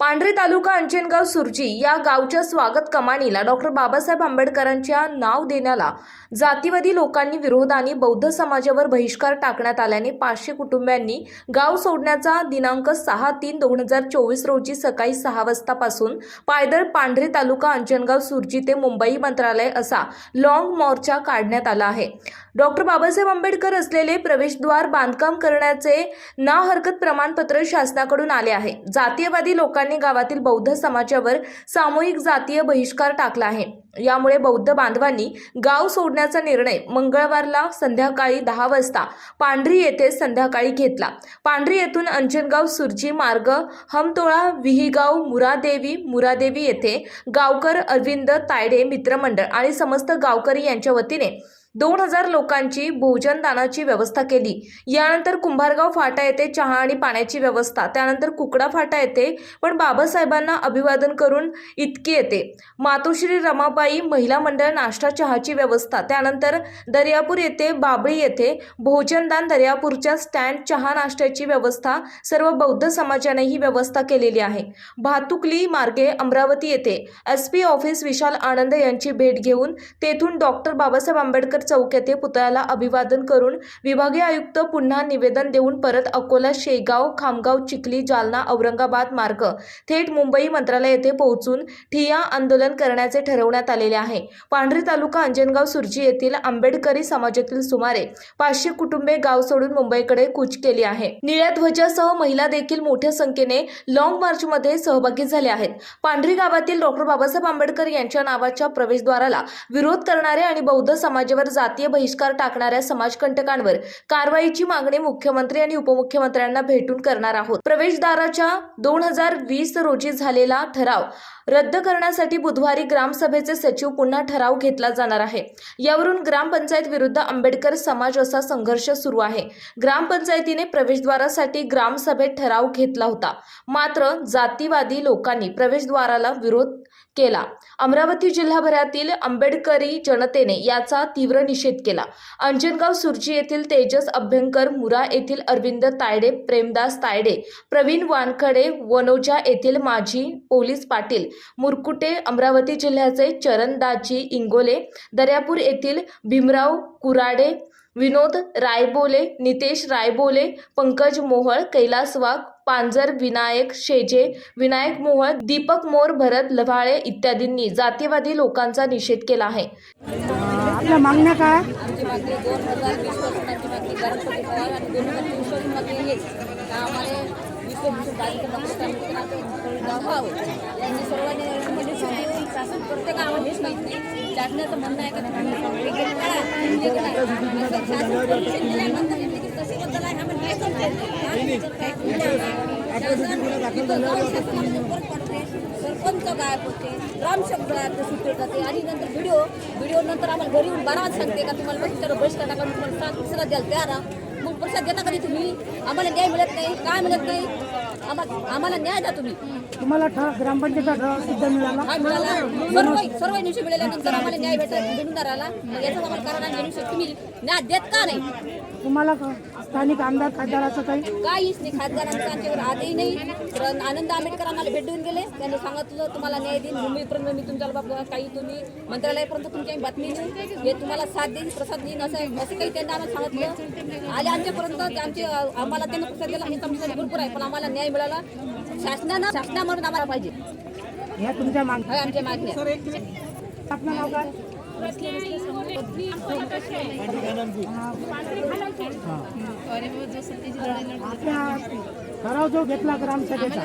पांढरे तालुका अंजनगाव सुरजी या गावच्या स्वागत कमानीला डॉक्टर बाबासाहेब आंबेडकरांच्या नाव देण्याला जातीवादी लोकांनी विरोध आणि बौद्ध समाजावर बहिष्कार टाकण्यात आल्याने पाचशे कुटुंबियांनी गाव सोडण्याचा दिनांक सहा तीन दोन हजार चोवीस रोजी सकाळी सहा वाजतापासून पायदळ पांढरे तालुका अंचनगाव सुरजी ते मुंबई मंत्रालय असा लॉंग मोर्चा काढण्यात आला आहे. डॉक्टर बाबासाहेब आंबेडकर असलेले प्रवेशद्वार बांधकाम करण्याचे ना हरकत प्रमाणपत्र शासनाकडून आले आहे. जातीयवादी लोकांनी गावातील बौद्ध समाजावर सामूहिक जातीय बहिष्कार टाकला आहे. यामुळे बौद्ध बांधवांनी गाव सोडण्याचा निर्णय मंगळवारला संध्याकाळी दहा वाजता पांढरी येथे संध्याकाळी घेतला. पांढरी येथून अंजनगाव सुरजी मार्ग हमतोळा विहिगाव मुरादेवी मुरादेवी येथे गावकर अरविंद तायडे मित्रमंडळ आणि समस्त गावकरी यांच्या वतीने दोन हजार लोकांची भोजनदानाची व्यवस्था केली. यानंतर कुंभारगाव फाटा येथे चहा आणि पाण्याची व्यवस्था त्यानंतर कुकडा फाटा येथे पण बाबासाहेबांना अभिवादन करून इतके येते. मातोश्री रमाबाई महिला मंडळ नाश्ता चहाची व्यवस्था त्यानंतर दर्यापूर येथे बाबळी येथे भोजनदान दर्यापूरच्या स्टँड चहा नाश्त्याची व्यवस्था सर्व बौद्ध समाजाने ही व्यवस्था केलेली आहे. भातुकली मार्गे अमरावती येथे S P office Vishal Anand यांची भेट घेऊन तेथून डॉक्टर बाबासाहेब आंबेडकर चौक येथे पुतळ्याला अभिवादन करून विभागीय आयुक्त पुन्हा निवेदन देऊन परत अकोला शेगाव खामगाव चिखली जालना औरंगाबाद मार्ग थेट मुंबई मंत्रालय येथे पोहोचून ठिया आंदोलन करण्याचे ठरवण्यात आलेले आहे. पांढरी तालुका अंजनगाव सुर्जी येथील आंबेडकरी समाजातील सुमारे पाचशे कुटुंबे गाव सोडून मुंबईकडे कूच केली आहे. निळ्या ध्वजासह महिला देखील मोठ्या संख्येने लॉंग मार्चमध्ये सहभागी झाले आहेत. पांढरी गावातील डॉक्टर बाबासाहेब आंबेडकर यांच्या नावाच्या प्रवेशद्वाराला विरोध करणारे आणि बौद्ध समाजावर जातीय बहिष्कार टाकणाऱ्या समाजकंटकांवर कारवाईची मागणी मुख्यमंत्री आणि उपमुख्यमंत्र्यांना भेटून करणार आहोत. प्रवेशद्वाराच्या दोन हजार वीस रोजी झालेला ठराव रद्द करण्यासाठी बुधवारी ग्रामसभेचे सचिव पुन्हा ठराव घेतला जाणार आहे. यावरून ग्रामपंचायत विरुद्ध आंबेडकर समाज असा संघर्ष सुरू आहे. ग्रामपंचायतीने प्रवेशद्वारासाठी ग्रामसभेत ठराव घेतला होता. मात्र जातीवादी लोकांनी प्रवेशद्वाराला विरोध केला. अमरावती जिल्हाभरातील आंबेडकरी जनतेने याचा तीव्र निषेध केला. अंजनगाव सुरजी येथील तेजस अभ्यंकर मुरा येथील अरविंद तायडे प्रेमदास तायडे प्रवीण वानखडे वनोजा येथील माजी पोलीस पाटील मुरकुटे अमरावती जिल्ह्याचे चरणदाजी इंगोले दर्यापूर येथील भीमराव कुराडे विनोद रायबोले नितेश रायबोले पंकज मोहळ कैलास वाघ पांजर विनायक शेजे विनायक मोहळ दीपक मोर भरत लव्हाळे इत्यादींनी जातीवादी लोकांचा निषेध केला आहे. आपल्या मागण्या काय? आमची आम्हाला शासन तिथं पडते सरपंच गायब होते. ग्रामसेवक गायब सुटले जाते आणि नंतर व्हिडिओ व्हिडिओ नंतर आम्हाला घरी येऊन बारा सांगते का तुम्हाला बघितलं बहिष्कार टाका तुम्हाला सात दुसरा द्याल तयार मग प्रसाद देता कधी तुम्ही? आम्हाला न्याय मिळत नाही काय मिळत नाही? आम्हाला आम्हाला न्याय द्या तुम्ही. तुम्हाला ठराव ग्रामपंचायतचा ठराव सिद्ध मिळाला. हा मिळाला. सर्व सर्व निवशी मिळाल्यानंतर आम्हाला न्याय भेट भेटून राहिला मग याचा आम्हाला कारण आणि निवशी तुम्ही न्याय देत का नाही? तुम्हाला क- स्थानिक आमदार खासदाराचं काही? काहीच नाही. खासदारांचं आमच्यावर आजही नाही. तर आनंद आंबेडकर आम्हाला भेट देऊन गेले. त्यांनी सांगितलं तुम्हाला न्याय देईन. मुंबईपर्यंत मी तुमच्याला बाबा काही तुम्ही मंत्रालयापर्यंत तुमची आम्ही बातमी देऊ हे तुम्हाला साथ देईन प्रसाद देईन. असं असं काही त्यांनी आम्हाला सांगितलं. आले आमच्यापर्यंत. ते आमचे आम्हाला त्यांना प्रसाद दिला. हे आमच्यासाठी भरपूर आहे. पण आम्हाला न्याय मिळाला शासनानं शासना म्हणून आम्हाला पाहिजे. ह्या तुमच्या माग हे आमच्या मागण्या. आपलं नाव काय? आपल्या ठराव जो घेतला ग्रामसभेचा.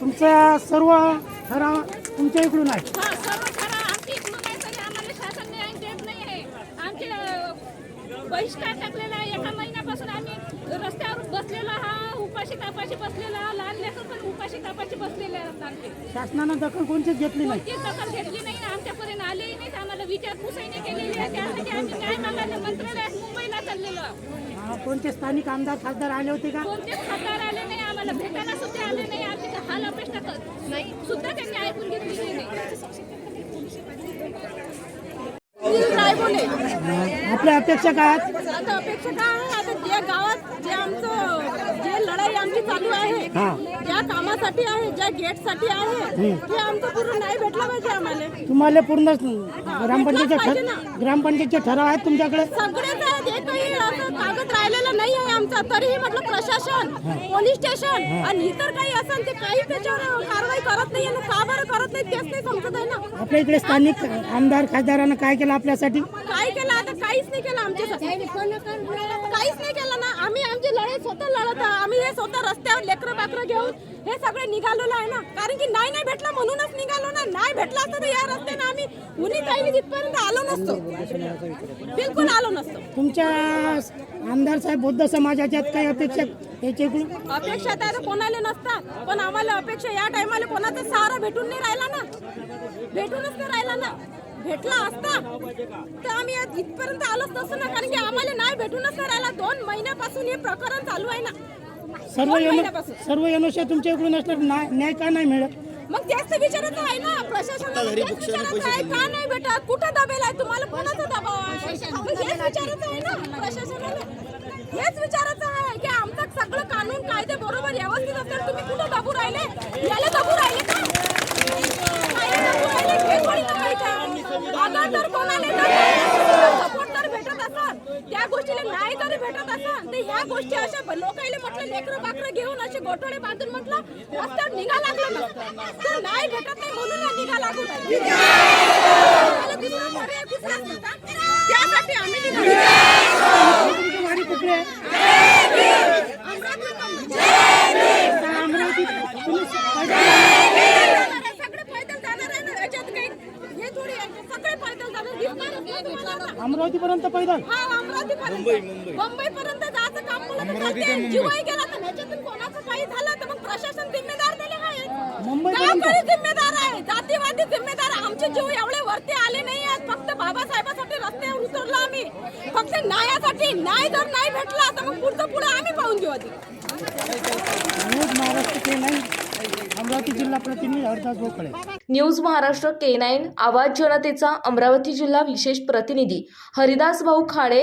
तुमच्या सर्व ठराव तुमच्या इकडून आहे हा सर्व ठराव आमची इकडून आहे तरी आम्हाला शासन न्याय देत नाही आहे. आमचे अ, बहिष्कार टाकलेला आहे. एका महिन्यापासून आम्ही रस्त्यावर बसलेलो हा उपाशी तापाशी बसलेला लहान लेकर पण उपाशी तापाशी बसलेले आहेत आमचे शासनानं दखल कोणतीच घेतली नाही. कोणतीच दखल घेतली नाही ना आमच्यापर्यंत आलेही नाहीत. आम्हाला विचारपूसही नाही केलेली आहे. त्यासाठी आम्ही न्याय मागायला मंत्रालयात मुंबईला चाललेलो आहोत. हा, कोणते स्थानिक आमदार खासदार आले होते का? कोणतेच खासदार आले नाही. आम्हाला भेटायला सुद्धा आले नाही आमची तर हाल अपेक्षा कर- नाही सुद्धा त्यांनी ऐकून घेतली नाही काय बोले आपल्या अपेक्षा काय? आता अपेक्षा काय आहे आता जे गावात जे आमचं लढाई आमची चालू आहे. ज्या कामासाठी आहे ज्या गेटसाठी आहे ते आमचं पूर्ण नाही भेटलं पाहिजे आम्हाला. तुम्हाला पूर्ण ग्रामपंचायतचे ग्रामपंचायतचे ठराव आहेत तुमच्याकडे? सगळेच आहेत. एकही असं कागद राहिलेलं नाही आहे आमचा. तरीही म्हटलं प्रशासन पोलीस स्टेशन आणि इतर काही असेल ते काही त्याच्यावर कारवाई करत नाही ना का बरं करत नाही तेच नाही समजत आहे ना. आपल्या इकडे स्थानिक आमदार खासदारानं काय केलं आपल्यासाठी? काय केलं? आता काहीच नाही केलं आमच्यासाठी. काहीच नाही केलं ना. आम्ही आमची लढाई स्वतः लढत. आम्ही हे स्वतः रस्त्यावर लेकरं बाकरं घेऊन हे सगळे निघालेलो आहे ना. कारण की नाही नाही भेटला म्हणूनच निघालो ना. नाही भेटला असतं तर या रस्त्याने आम्ही कुणी काही तिथपर्यंत आलो नसतो. बिलकुल आलो नसतो. तुमच्या आमदार साहेब बौद्ध समाजाच्यात काही अपेक्षा अपेक्षा तर कोणाला नसतात पण आम्हाला अपेक्षा या टायमाला कोणाचा सहारा भेटून नाही राहिला ना. भेटूनच नाही राहिला ना. भेटला असता तर आम्ही इथपर्यंत आलोच नसतो ना. कारण की आम्हाला नाही भेटूनच नाही राहिला. दोन महिन्यापासून हे प्रकरण चालू आहे ना. सर्व एनो सर्व एनोशा तुमच्या इकडून असलं न्याय न्याय का नाही मिळत? मग तेच तर विचारायचं आहे ना प्रशासनाला तेच विचारायचं आहे का नाही भेटत कुठं दबेल आहे? तुम्हाला कोणाचा दबाव आहे? मग हेच विचारायचं आहे ना प्रशासनाला. हेच विचारायचं आहे की आमचं सगळं कानून कायदे बरोबर व्यवस्थित असेल तुम्ही कुठं दबू राहिले? याला दबू राहिले का याला दबू राहिले हे थोडी दबायचं. अगर जर कोणाला सपोर्ट जर भेटत असेल त्या गोष्टीला नाही जरी भेटत असेल तर ह्या गोष्टी अशा लोकांना म्हटलं लेकरं बाकरं घेऊन असे गोठोडे बांधून म्हटलं रस्त्यावर निघा लागलं तर नाही भेटत नाही म्हणून ना निघा. त्यासाठी आम्ही सगळे पैदल जाणार आहे ना याच्यात काही हे थोडी. सगळे पैदल जाणार आता. अमरावती पर्यंत पैदल हा अमरावती मुंबई पर्यंत जिम्मेदार आहे. जातीवादी जिम्मेदार. आमचे जीव एवढे वरती आले नाही आहेत. फक्त बाबासाहेबासाठी रस्त्यावर उतरलो आम्ही. फक्त न्यायासाठी न्याय जर नाही भेटला तर मग पुढचं पुढे आम्ही पाहून घेऊ आधी. न्यूज महाराष्ट्र के नाही अमरावती जिल्हा प्रतिनिधी Hardas Bhokle news Maharashtra K nine आवाज जनतेचा अमरावती जिल्हा विशेष प्रतिनिधी हरिदास भाऊ खाडे